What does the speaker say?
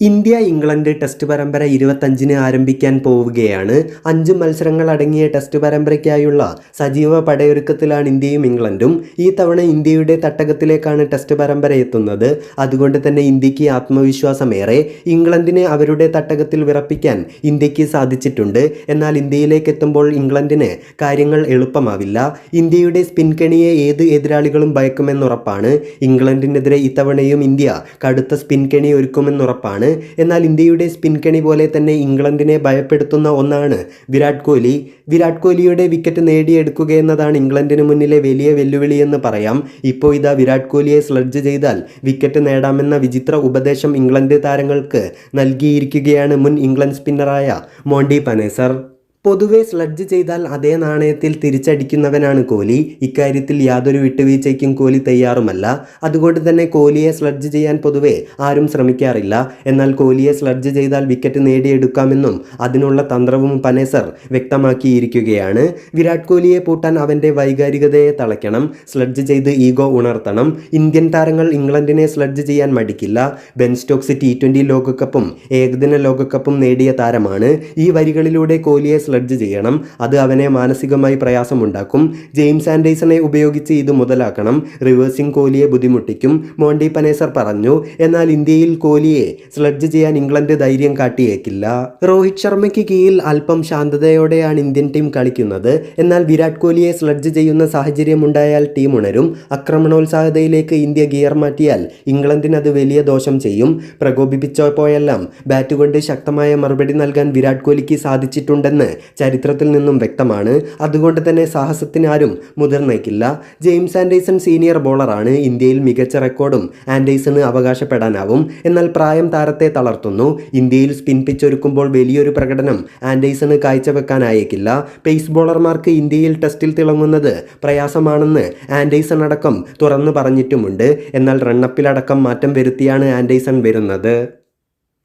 India England test പരമ്പര ഇരുപത്തഞ്ചിന് ആരംഭിക്കാൻ പോവുകയാണ്. അഞ്ച് മത്സരങ്ങൾ അടങ്ങിയ ടെസ്റ്റ് പരമ്പരയ്ക്കായുള്ള സജീവ പടയൊരുക്കത്തിലാണ് ഇന്ത്യയും ഇംഗ്ലണ്ടും. ഈ തവണ ഇന്ത്യയുടെ തട്ടകത്തിലേക്കാണ് ടെസ്റ്റ് പരമ്പര എത്തുന്നത്. അതുകൊണ്ട് തന്നെ ഇന്ത്യയ്ക്ക് ആത്മവിശ്വാസമേറെ. ഇംഗ്ലണ്ടിനെ അവരുടെ തട്ടകത്തിൽ വിറപ്പിക്കാൻ ഇന്ത്യയ്ക്ക് സാധിച്ചിട്ടുണ്ട്. എന്നാൽ ഇന്ത്യയിലേക്ക് എത്തുമ്പോൾ ഇംഗ്ലണ്ടിന് കാര്യങ്ങൾ എളുപ്പമാവില്ല. ഇന്ത്യയുടെ സ്പിൻ കെണിയെ ഏത് എതിരാളികളും ഭയക്കുമെന്നുറപ്പാണ്. ഇംഗ്ലണ്ടിനെതിരെ ഇത്തവണയും ഇന്ത്യ കടുത്ത സ്പിൻ കെണി ഒരുക്കുമെന്നുറപ്പാണ്. എന്നാൽ ഇന്ത്യയുടെ സ്പിൻ കണി പോലെ തന്നെ ഇംഗ്ലണ്ടിനെ ഭയപ്പെടുത്തുന്ന ഒന്നാണ് വിരാട് കോഹ്ലി. വിരാട് കോഹ്ലിയുടെ വിക്കറ്റ് നേടിയെടുക്കുക എന്നതാണ് ഇംഗ്ലണ്ടിന് മുന്നിലെ വലിയ വെല്ലുവിളി എന്ന് പറയാം. ഇപ്പോൾ ഇതാ വിരാട് കോഹ്ലിയെ സ്ലഡ്ജ് ചെയ്താൽ വിക്കറ്റ് നേടാമെന്ന വിചിത്ര ഉപദേശം ഇംഗ്ലണ്ട് താരങ്ങൾക്ക് നൽകിയിരിക്കുകയാണ് മുൻ ഇംഗ്ലണ്ട് സ്പിന്നറായ മോണ്ടി പനേസർ. പൊതുവെ സ്ലഡ്ജ് ചെയ്താൽ അതേ നാണയത്തിൽ തിരിച്ചടിക്കുന്നവനാണ് കോഹ്ലി ഇക്കാര്യത്തിൽ യാതൊരു വിട്ടുവീഴ്ചയ്ക്കും കോഹ്ലി തയ്യാറുമല്ല. അതുകൊണ്ട് തന്നെ കോഹ്ലിയെ സ്ലഡ്ജ് ചെയ്യാൻ പൊതുവെ ആരും ശ്രമിക്കാറില്ല. എന്നാൽ കോഹ്ലിയെ സ്ലഡ്ജ് ചെയ്താൽ വിക്കറ്റ് നേടിയെടുക്കാമെന്നും അതിനുള്ള തന്ത്രവും പനേസർ വ്യക്തമാക്കിയിരിക്കുകയാണ്. വിരാട് കോഹ്ലിയെ പൂട്ടാൻ അവന്റെ വൈകാരികതയെ തളയ്ക്കണം. സ്ലഡ്ജ് ചെയ്ത് ഈഗോ ഉണർത്തണം. ഇന്ത്യൻ താരങ്ങൾ ഇംഗ്ലണ്ടിനെ സ്ലഡ്ജ് ചെയ്യാൻ മടിക്കില്ല. ബെൻ സ്റ്റോക്സ് ടി ട്വന്റി ലോകകപ്പും ഏകദിന ലോകകപ്പും നേടിയ താരമാണ്. ഈ വരികളിലൂടെ കോഹ്ലിയെ സ്ലഡ്ജ് ചെയ്യണം. അത് അവനെ മാനസികമായി പ്രയാസമുണ്ടാക്കും. ജെയിംസ് ആൻഡേഴ്സണെ ഉപയോഗിച്ച് ഇത് മുതലാക്കണം. റിവേഴ്സിംഗ് കോഹ്ലിയെ ബുദ്ധിമുട്ടിക്കും. മോണ്ടി പനേസർ പറഞ്ഞു എന്നാൽ ഇന്ത്യയിൽ കോഹ്ലിയെ സ്ലഡ്ജ് ചെയ്യാൻ ഇംഗ്ലണ്ട് ധൈര്യം കാട്ടിയേക്കില്ല. രോഹിത് ശർമ്മയ്ക്ക് കീഴിൽ അല്പം ശാന്തതയോടെയാണ് ഇന്ത്യൻ ടീം കളിക്കുന്നത്. എന്നാൽ വിരാട് കോഹ്ലിയെ സ്ലഡ്ജ് ചെയ്യുന്ന സാഹചര്യം ഉണ്ടായാൽ ടീം ഉണരും. ആക്രമണോത്സാഹതയിലേക്ക് ഇന്ത്യ ഗിയർ മാറ്റിയാൽ ഇംഗ്ലണ്ടിന് അത് വലിയ ദോഷം ചെയ്യും. പ്രകോപിപ്പിച്ചപ്പോഴെല്ലാം ബാറ്റ് കൊണ്ട് ശക്തമായ മറുപടി നൽകാൻ വിരാട് കോഹ്ലിക്ക് സാധിച്ചിട്ടുണ്ടെന്ന് ചരിത്രത്തിൽ നിന്നും വ്യക്തമാണ്. അതുകൊണ്ട് തന്നെ സാഹസത്തിന് ആരും മുതിർന്നേക്കില്ല. ജെയിംസ് ആൻഡേഴ്സൺ സീനിയർ ബോളറാണ് ഇന്ത്യയിൽ മികച്ച റെക്കോർഡും ആൻഡേഴ്സണ് അവകാശപ്പെടാനാവും. എന്നാൽ പ്രായം താരത്തെ തളർത്തുന്നു. ഇന്ത്യയിൽ സ്പിൻ പിച്ച് ഒരുക്കുമ്പോൾ വലിയൊരു പ്രകടനം ആൻഡേഴ്സണ് കാഴ്ചവെക്കാനായേക്കില്ല. പേസ് ബോളർമാർക്ക് ഇന്ത്യയിൽ ടെസ്റ്റിൽ തിളങ്ങുന്നത് പ്രയാസമാണെന്ന് ആൻഡേഴ്സൺ അടക്കം തുറന്നു പറഞ്ഞിട്ടുമുണ്ട്. എന്നാൽ റണ്ണപ്പിലടക്കം മാറ്റം വരുത്തിയാണ് ആൻഡേഴ്സൺ വരുന്നത്.